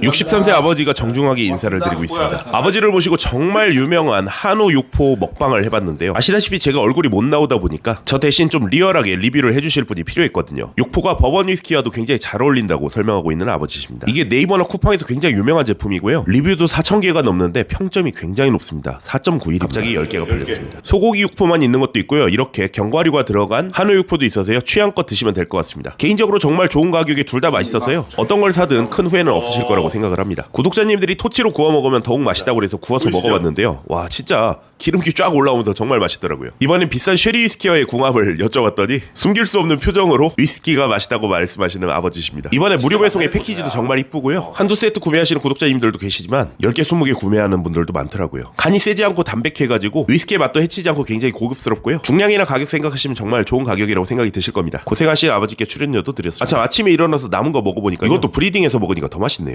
63세 아버지가 정중하게 인사를 드리고 있습니다. 아버지를 모시고 정말 유명한 한우 육포 먹방을 해봤는데요. 아시다시피 제가 얼굴이 못 나오다 보니까 저 대신 좀 리얼하게 리뷰를 해주실 분이 필요했거든요. 육포가 버번 위스키와도 굉장히 잘 어울린다고 설명하고 있는 아버지십니다. 이게 네이버나 쿠팡에서 굉장히 유명한 제품이고요. 리뷰도 4,000개가 넘는데 평점이 굉장히 높습니다. 4.91입니다. 갑자기 10개가 팔렸습니다. 소고기 육포만 있는 것도 있고요. 이렇게 견과류가 들어간 한우 육포도 있어서요. 취향껏 드시면 될 것 같습니다. 개인적으로 정말 좋은 가격에 둘 다 맛있어서요. 어떤 걸 사든 큰 후회는 없으실 거 라고 생각을 합니다. 구독자님들이 토치로 구워 먹으면 더욱 맛있다고 그래서 구워서 먹어봤는데요. 와 진짜 기름기 쫙 올라오면서 정말 맛있더라고요. 이번엔 비싼 쉐리 위스키와의 궁합을 여쭤봤더니 숨길 수 없는 표정으로 위스키가 맛있다고 말씀하시는 아버지십니다. 이번에 무료 배송의 패키지도 정말 이쁘고요. 한두 세트 구매하시는 구독자님들도 계시지만 10개 20개 구매하는 분들도 많더라고요. 간이 세지 않고 담백해가지고 위스키의 맛도 해치지 않고 굉장히 고급스럽고요. 중량이나 가격 생각하시면 정말 좋은 가격이라고 생각이 드실 겁니다. 고생하신 아버지께 출연료도 드렸습니다. 아, 참 아침에 일어나서 남은 거 먹어보니까 이것도 브리딩해서 먹으니까 더 맛있네요.